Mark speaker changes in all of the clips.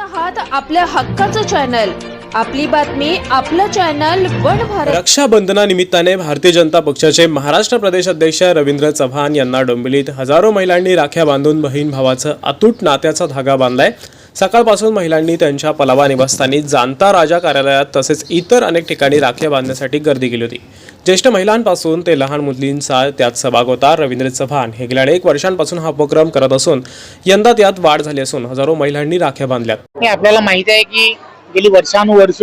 Speaker 1: आहात आपल्या हक्काचं चॅनल आपली बातमी आपलं चॅनल वन भारत.
Speaker 2: रक्षाबंधनानिमित्ताने भारतीय जनता पक्षाचे महाराष्ट्र प्रदेश अध्यक्ष रवींद्र चव्हाण यांना डोंबिवलीत हजारो महिलांनी राख्या बांधून बहीण भावाचं अतूट नात्याचा धागा बांधलाय. सकाळपासून महिलांनी त्यांच्या पलावा निवासस्थानी जाणता राजा कार्यालयात तसेच इतर अनेक ठिकाणी राख्या बांधण्यासाठी गर्दी केली होती. ज्येष्ठ महिलांपासून ते लहान मुलींचा त्यात सहभाग होता. रवींद्र चव्हाण हे गेल्या अनेक वर्षांपासून हा उपक्रम करत असून यंदा त्यात वाढ झाली असून हजारो महिलांनी राख्या बांधल्यात.
Speaker 3: आपल्याला माहीत आहे की गेली वर्षानुवर्ष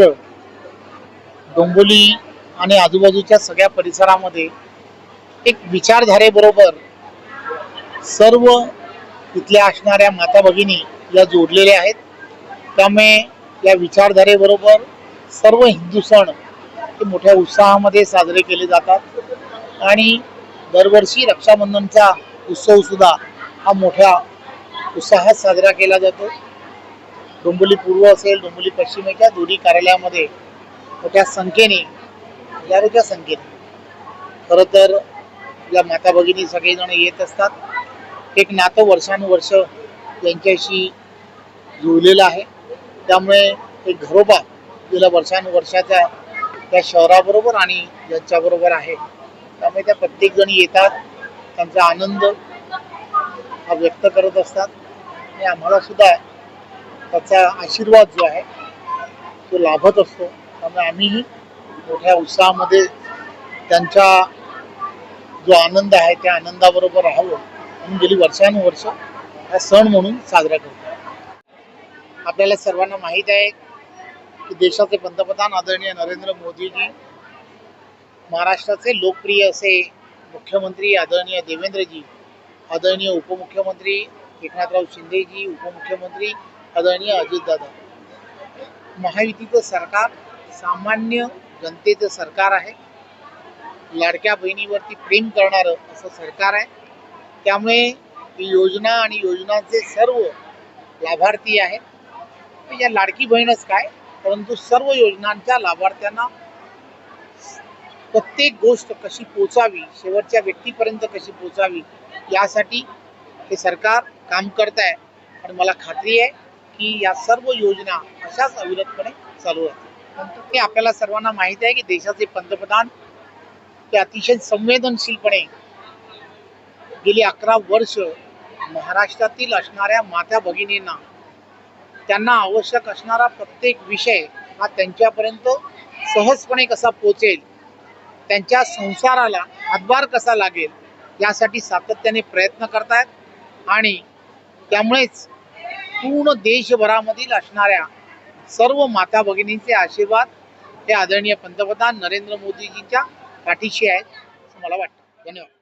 Speaker 3: डोंबोली आणि आजूबाजूच्या सगळ्या परिसरामध्ये एक विचारधारेबरोबर सर्व तिथल्या असणाऱ्या माता भगिनी या जोडलेल्या आहेत. त्यामुळे या विचारधारेबरोबर सर्व हिंदू सण हे मोठ्या उत्साहामध्ये साजरे केले जातात. आणि दरवर्षी रक्षाबंधनचा उत्सवसुद्धा हा मोठ्या उत्साहात साजरा केला जातो. डोंबिवली पूर्व असेल डोंबिवली पश्चिमेच्या दोन्ही कार्यालयामध्ये मोठ्या संख्येने हजारोच्या संख्येने. खरं तर या माता भगिनी सगळेजण येत असतात. एक नातं वर्षानुवर्ष यांच्याशी जुळलेलं आहे. त्यामुळे एक घरोबा गेल्या वर्षानुवर्षाच्या त्या शहराबरोबर आणि यांच्याबरोबर आहे. त्यामुळे त्या प्रत्येकजणी येतात त्यांचा आनंद हा व्यक्त करत असतात. आणि आम्हाला सुद्धा त्याचा आशीर्वाद जो आहे तो लाभत असतो. त्यामुळे आम्हीही मोठ्या उत्साहामध्ये त्यांचा जो आनंद आहे त्या आनंदाबरोबर राहावं म्हणून गेली वर्षानुवर्ष. सण म्हणून साजरा करतो आपल्याला सर्वांना माहीत आहे की देशाचे पंतप्रधान आदरणीय नरेंद्र मोदीजी महाराष्ट्राचे लोकप्रिय असे मुख्यमंत्री आदरणीय देवेंद्रजी आदरणीय उपमुख्यमंत्री एकनाथराव शिंदेजी उपमुख्यमंत्री आदरणीय अजितदादा. महायुतीचं सरकार सामान्य जनतेचं सरकार आहे. लाडक्या बहिणीवरती प्रेम करणारं असं सरकार आहे. त्यामुळे ही योजना आणि योजनांचे सर्व लाभार्थी आहेत. या लाडकी बहीणच काय? परंतु सर्व योजनांच्या लाभार्थ्यांना प्रत्येक गोष्ट कशी पोचावी शेवटच्या व्यक्तीपर्यंत कशी पोचावी यासाठी हे सरकार काम करत आहे आणि मला खात्री आहे की या सर्व योजना अशाच अविरतपणे चालू राहतील. हे आपल्याला सर्वांना माहीत आहे की देशाचे पंतप्रधान ते अतिशय संवेदनशीलपणे गेली अकरा वर्ष महाराष्ट्रातील असणाऱ्या माता भगिनींना त्यांना आवश्यक असणारा प्रत्येक विषय हा त्यांच्यापर्यंत सहजपणे कसा पोचेल त्यांच्या संसाराला हातभार कसा लागेल यासाठी सातत्याने प्रयत्न करतायत. आणि त्यामुळेच पूर्ण देशभरामधील असणाऱ्या सर्व माता भगिनींचे आशीर्वाद हे आदरणीय पंतप्रधान नरेंद्र मोदीजींच्या पाठीशी आहेत असं मला वाटतं. धन्यवाद.